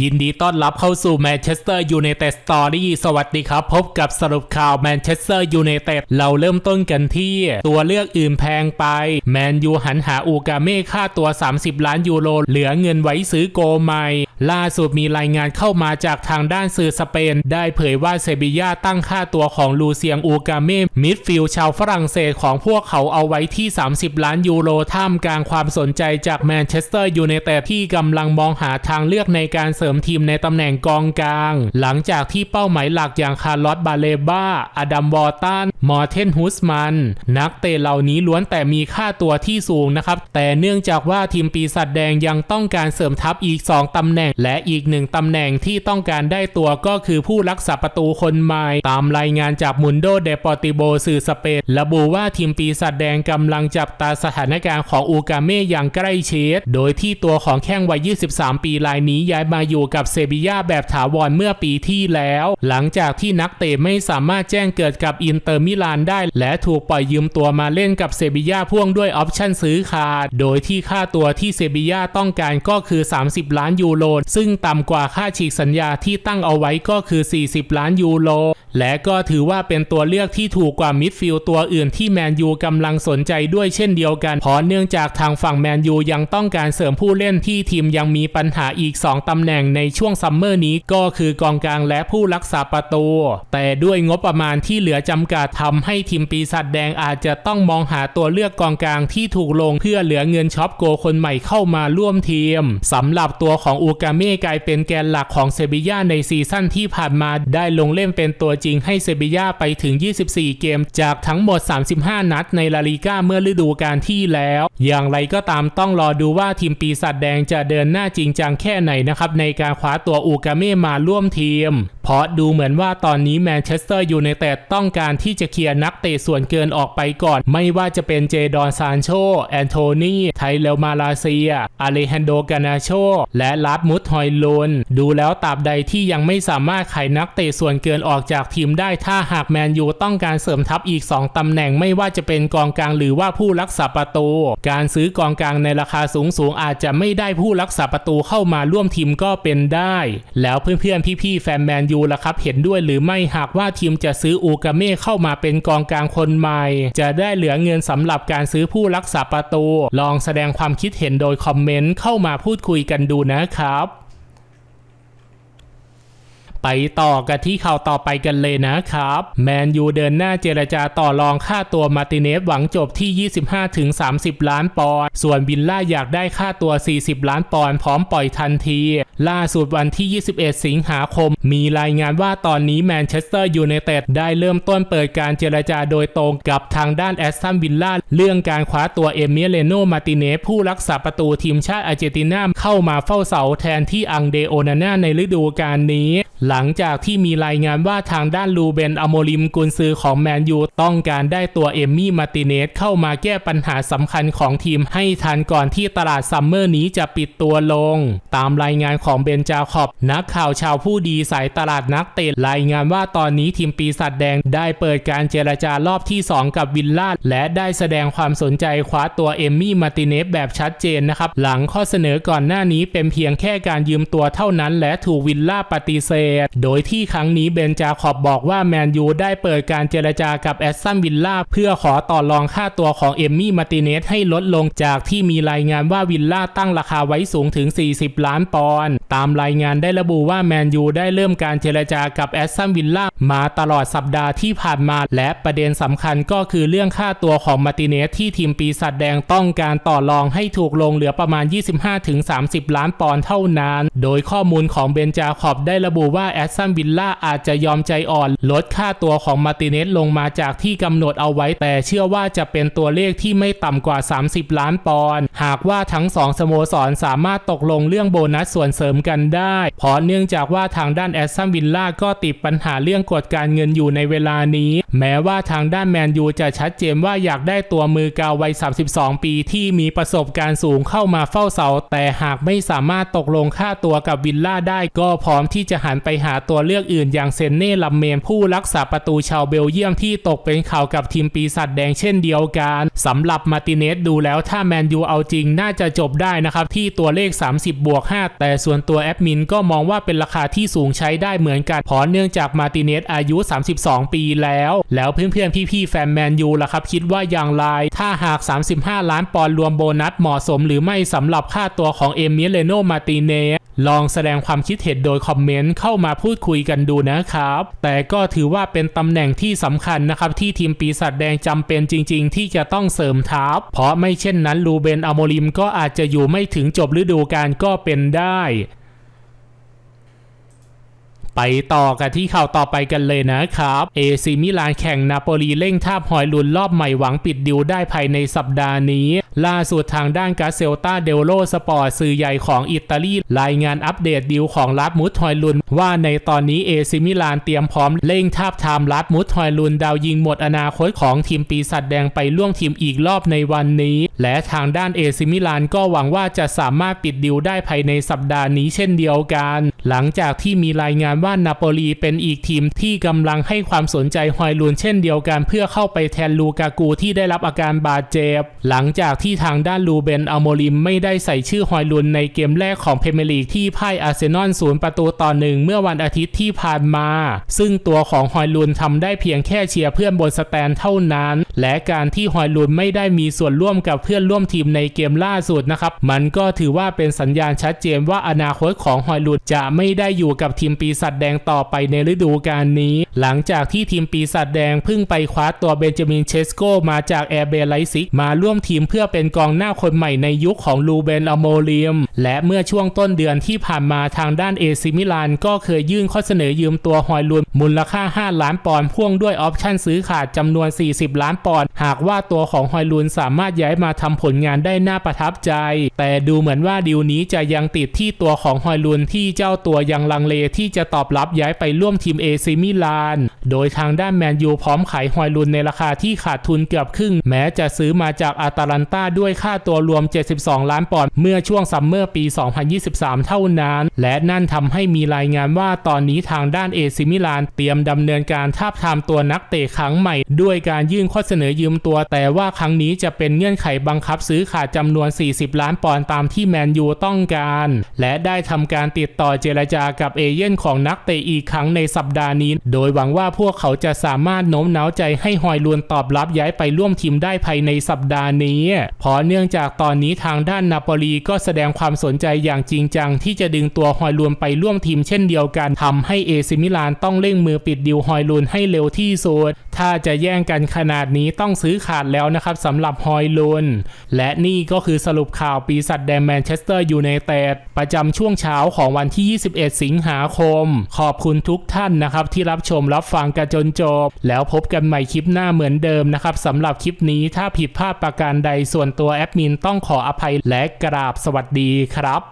ยินดีต้อนรับเข้าสู่แมนเชสเตอร์ยูไนเต็ดสตอรี่สวัสดีครับ พบกับสรุปข่าวแมนเชสเตอร์ยูไนเต็ดเราเริ่มต้นกันที่ ตัวเลือกอื่นแพงไป แมนยูหันหาอูกาเม่ค่าตัว 30 ล้านยูโรเหลือเงินไว้ซื้อโกใหม่ ล่าสุดมีรายงานเข้ามาจากทางด้านสื่อสเปน ได้เผยว่าเซบีย่าตั้งค่าตัวของลูเซียงอูกาเม่มิดฟิลชาวฝรั่งเศสของพวกเขาเอาไว้ที่ 30 ล้านยูโรท่ามกลางความสนใจจากแมนเชสเตอร์ยูไนเต็ดที่กำลังมองหาทางเลือกในการเสริมทีมในตำแหน่งกองกลาง หลังจากที่เป้าหมายหลักอย่างคาร์ลอสบาเลบ้า อดัมวอร์ตัน มอร์เทนฮุสมัน นักเตะเหล่านี้ล้วนแต่มีค่าตัวที่สูงนะครับ แต่เนื่องจากว่าทีมปีศาจแดงยังต้องการเสริมทัพอีก 2ตำแหน่งและอีกหนึ่งตำแหน่งที่ต้องการได้ตัวก็คือผู้รักษาประตูคนใหม่ ตามรายงานจากมุนโดเดปอติโบสื่อสเปนระบุว่าทีมปีศาจแดงกำลังจับตาสถานการณ์ของอูกาเม่อย่างใกล้ชิด โดยที่ตัวของแข้งวัย 23 ปีรายนี้ย้ายมาอยู่กับเซบีย่าแบบถาวรเมื่อปีที่แล้ว หลังจากที่นักเตะไม่สามารถแจ้งเกิดกับอินเตอร์มิลานได้ และถูกปล่อยยืมตัวมาเล่นกับเซบีย่าพ่วงด้วยออปชั่นซื้อขาด โดยที่ค่าตัวที่เซบีย่าต้องการก็คือ 30 ล้านยูโรซึ่งต่ำกว่าค่าฉีกสัญญาที่ตั้งเอาไว้ก็คือ 40 ล้านยูโร และก็ถือว่าเป็นตัวเลือกที่ถูกกว่ามิดฟิลด์ตัวอื่นที่แมนยูกำลังสนใจด้วยเช่นเดียวกันเพราะเนื่องจากทางฝั่งแมนยูยังต้องการเสริมผู้เล่นที่ทีมยังมีปัญหาอีก 2ตำแหน่งในช่วงซัมเมอร์นี้ก็คือกองกลางและผู้รักษาประตู แต่ด้วยงบประมาณที่เหลือจำกัดทำให้ทีมปีศาจแดงอาจจะต้องมองหาตัวเลือกกองกลางที่ถูกลงเพื่อเหลือเงินช็อปโกคนใหม่เข้ามาร่วมทีมสำหรับตัวของอูกาเม่กลายเป็นแกนหลักของเซบีย่าในซีซั่นที่ผ่านมาได้ลงเล่นเป็นตัวจริงให้เซบีย่าไปถึง 24 เกม จากทั้งหมด 35 นัดในลาลีกาเมื่อฤดูกาลที่แล้ว อย่างไรก็ตามต้องรอดูว่าทีมปีศาจแดงจะเดินหน้าจริงจังแค่ไหนนะครับในการคว้าตัวอูกาเม่มาร่วมทีม เพราะดูเหมือนว่าตอนนี้แมนเชสเตอร์ยูไนเต็ดต้องการที่จะเคลียร์นักเตะส่วนเกินออกไปก่อน ไม่ว่าจะเป็นเจดอนซานโช แอนโทนีไทเลมาลาเซีย อาเลฮันโดกานาโช และลัดมุดฮอยลนดูแล้วตราบใดที่ยังไม่สามารถขายนักเตะส่วนเกินออกจากทีมได้ถ้าหากแมนยูต้องการเสริมทัพอีก 2 ตำแหน่งไม่ว่าจะเป็นกองกลางหรือว่าผู้รักษาประตู การซื้อกองกลางในราคาสูงสูงๆอาจจะไม่ได้ผู้รักษาประตูเข้ามาร่วมทีมก็เป็นได้ แล้วเพื่อนๆพี่ๆแฟนแมนยูล่ะครับ เห็นด้วยหรือไม่หากว่าทีมจะซื้ออูกาเม่เข้ามาเป็นกองกลางคนใหม่ จะได้เหลือเงินสำหรับการซื้อผู้รักษาประตู ลองแสดงความคิดเห็นโดยคอมเมนต์เข้ามาพูดคุยกันดูนะครับ ไปต่อกันที่ข่าวต่อไปกันเลยนะครับ แมนยูเดินหน้าเจรจาต่อรองค่าตัวมาติเนสหวังจบที่ 25-30 ล้านปอนด์ส่วนบิลล่าอยากได้ค่าตัว 40 ล้านปอนด์พร้อมปล่อยทันที ล่าสุดวันที่ 21 สิงหาคม มีรายงานว่าตอนนี้แมนเชสเตอร์ยูไนเต็ดได้เริ่มต้นเปิดการเจรจาโดยตรงกับทางด้านแอสตันวิลล่าเรื่องการคว้าตัวเอเมียเลโนมาติเนสผู้รักษาประตูทีมชาติอาร์เจนตินาเข้ามาเฝ้าเสาแทนที่อังเดโอนาน่าในฤดูกาลนี้หลังจากที่มีรายงานว่าทางด้านลูเบนอโมริมกุนซือของแมนยูต้องการได้ตัวเอมมี่มาร์ติเนสเข้ามาแก้ปัญหาสำคัญของทีมให้ทันก่อนที่ตลาดซัมเมอร์นี้จะปิดตัวลง ตามรายงานของเบนจาคอบนักข่าวชาวผู้ดีสายตลาดนักเตะรายงานว่าตอนนี้ทีมปีศาจแดงได้เปิดการเจรจารอบที่ 2 กับวิลล่าและได้แสดงความสนใจคว้าตัวเอมมี่มาร์ติเนสแบบชัดเจนนะครับหลังข้อเสนอก่อนหน้านี้เป็นเพียงแค่การยืมตัวเท่านั้นและถูกวิลล่าปฏิเสธโดยที่ครั้งนี้เบนจาคอบบอกว่าแมนยูได้เปิดการเจรจากับแอสตันวิลล่าเพื่อขอต่อรองค่าตัวของเอมมี่มาร์ติเนสให้ลดลงจากที่มีรายงานว่าวิลล่าตั้งราคาไว้สูงถึง 40 ล้านปอนด์ตามรายงานได้ระบุว่าแมนยูได้เริ่มการเจรจากับแอสตันวิลล่ามาตลอดสัปดาห์ที่ผ่านมา และประเด็นสำคัญก็คือเรื่องค่าตัวของมาร์ติเนสที่ทีมปีศาจแดงต้องการต่อรองให้ถูกลงเหลือประมาณ 25-30 ล้านปอนด์เท่านั้น โดยข้อมูลของเบนจาคอบได้ระบุว่าแอสตันวิลล่าอาจจะยอมใจอ่อน ลดค่าตัวของมาร์ติเนสลงมาจากที่กำหนดเอาไว้ แต่เชื่อว่าจะเป็นตัวเลขที่ไม่ต่ำกว่า 30 ล้านปอนด์หากว่าทั้งสองสโมสรสามารถตกลงเรื่องโบนัสส่วนเสริมกันได้ เพราะเนื่องจากว่าทางด้านแอสตันวิลล่าก็ติดปัญหาเรื่องกฎการเงินอยู่ในเวลานี้ แม้ว่าทางด้านแมนยูจะชัดเจนว่าอยากได้ตัวมือกาววัย 32 ปีที่มีประสบการณ์สูงเข้ามาเฝ้าเสา แต่หากไม่สามารถตกลงค่าตัวกับวิลล่าได้ก็พร้อมที่จะหันไปหาตัวเลือกอื่นอย่างเซนเน่ลัมเมนผู้รักษาประตูชาวเบลเยียมที่ตกเป็นข่าวกับทีมปีศาจแดงเช่นเดียวกันสำหรับมาร์ติเนสดูแล้วถ้าแมนยูเอาจริงน่าจะจบได้นะครับที่ตัวเลข 30 บวก 5 แต่ส่วนตัวแอดมินก็มองว่าเป็นราคาที่สูงใช้ได้เหมือนกันเพราะเนื่องจากมาติเนสอายุ 32 ปีแล้ว แล้วเพื่อนๆพี่ๆแฟนแมนยูล่ะครับคิดว่าอย่างไร ถ้าหาก 35 ล้านปอนด์รวมโบนัสเหมาะสมหรือไม่สำหรับค่าตัวของเอมิเลโนมาติเนสลองแสดงความคิดเห็นโดยคอมเมนต์เข้ามาพูดคุยกันดูนะครับ แต่ก็ถือว่าเป็นตำแหน่งที่สำคัญนะครับ ที่ทีมปีศาจแดงจำเป็นจริง ๆ ที่จะต้องเสริมทัพเพราะไม่เช่นนั้นลูเบนอโมริมก็อาจจะอยู่ไม่ถึงจบฤดูกาลก็เป็นได้ ไปต่อกันที่ข่าวต่อไปกันเลยนะครับเอซีมิลานแข่งนาโปลีเร่งทาบหอยลุนรอบใหม่หวังปิดดิวได้ภายในสัปดาห์นี้ ล่าสุดทางด้านกาเซลตาเดลโลสปอร์ตสื่อใหญ่ของอิตาลี รายงานอัปเดตดิวของลัดมุดหอยลุน ว่าในตอนนี้เอซิมิลานเตรียมพร้อมเร่งทาบทามลัดมุดหอยลุน ดาวยิงหมดอนาคตของทีมปีศาจแดงไปร่วมทีมอีกรอบในวันนี้ และทางด้านเอซิมิลานก็หวังว่าจะสามารถปิดดิวได้ภายในสัปดาห์นี้เช่นเดียวกัน หลังจากที่มีรายงานว่านาโปลีเป็นอีกทีมที่กำลังให้ความสนใจฮอยลุนเช่นเดียวกัน เพื่อเข้าไปแทนลูกากูที่ได้รับอาการบาดเจ็บ หลังจากที่ที่ทางด้านลูเบนอัลโมริมไม่ได้ใส่ชื่อฮอยลุนในเกมแรกของเพเมลีกที่พ่ายอาร์เซนอลศูนย์ประตูต่อหนึ่งเมื่อวันอาทิตย์ที่ผ่านมา ซึ่งตัวของฮอยลุนทำได้เพียงแค่เชียร์เพื่อนบนสแตนเท่านั้น และการที่ฮอยลุนไม่ได้มีส่วนร่วมกับเพื่อนร่วมทีมในเกมล่าสุดนะครับ มันก็ถือว่าเป็นสัญญาณชัดเจนว่าอนาคตของฮอยลุนจะไม่ได้อยู่กับทีมปีศาจแดงต่อไปในฤดูกาลนี้ หลังจากที่ทีมปีศาจแดงเพิ่งไปคว้าตัวเบนจามินเชสโกมาจากแอร์เบลไลซิกมาร่วมทีมเพื่อเป็น็นกองหน้าคนใหม่ในยุคของลูเบนอโมเลียม และเมื่อช่วงต้นเดือนที่ผ่านมาทางด้านเอซิมิลานก็เคยยื่นข้อเสนอยืมตัวฮอยลุน มูลค่า 5 ล้านปอนด์พ่วงด้วยออปชั่นซื้อขาดจำนวน 40 ล้านปอนด์หากว่าตัวของฮอยลุนสามารถย้ายมาทำผลงานได้น่าประทับใจ แต่ดูเหมือนว่าดีลนี้จะยังติดที่ตัวของฮอยลุนที่เจ้าตัวยังลังเลที่จะตอบรับย้ายไปร่วมทีมเอซิมิลาน โดยทางด้านแมนยูพร้อมขายฮอยลุนในราคาที่ขาดทุนเกือบครึ่ง แม้จะซื้อมาจากอาตาลันตาด้วยค่าตัวรวม 72 ล้านปอนด์เมื่อช่วงซัมเมอร์ปี 2023 เท่านั้น และนั่นทำให้มีรายงานว่าตอนนี้ทางด้านเอซิมิลานเตรียมดำเนินการทาบทามตัวนักเตะครั้งใหม่ ด้วยการยื่นข้อเสนอยืมตัว แต่ว่าครั้งนี้จะเป็นเงื่อนไขบังคับซื้อขาดจำนวน 40 ล้านปอนด์ตามที่แมนยูต้องการ และได้ทำการติดต่อเจรจากับเอเย่นของนักเตะอีกครั้งในสัปดาห์นี้ โดยหวังว่าพวกเขาจะสามารถโน้มน้าวใจให้ฮอยลวนตอบรับย้ายไปร่วมทีมได้ภายในสัปดาห์นี้เพราะเนื่องจากตอนนี้ทางด้านนาโปลีก็แสดงความสนใจอย่างจริงจังที่จะดึงตัวฮอยลวนไปร่วมทีมเช่นเดียวกันทำให้เอซิมิลานต้องเร่งมือปิดดิวฮอยลวนให้เร็วที่สุด ถ้าจะแย่งกันขนาดนี้ต้องซื้อขาดแล้วนะครับสำหรับฮอยลุนและนี่ก็คือสรุปข่าวปีศาจแดงแมนเชสเตอร์ยูไนเต็ดประจำช่วงเช้าของวันที่ 21 สิงหาคม ขอบคุณทุกท่านนะครับที่รับชมรับฟังกันจนจบ แล้วพบกันใหม่คลิปหน้าเหมือนเดิมนะครับสำหรับคลิปนี้ถ้าผิดพลาดประการใดส่วนตัวแอดมินต้องขออภัยและกราบสวัสดีครับ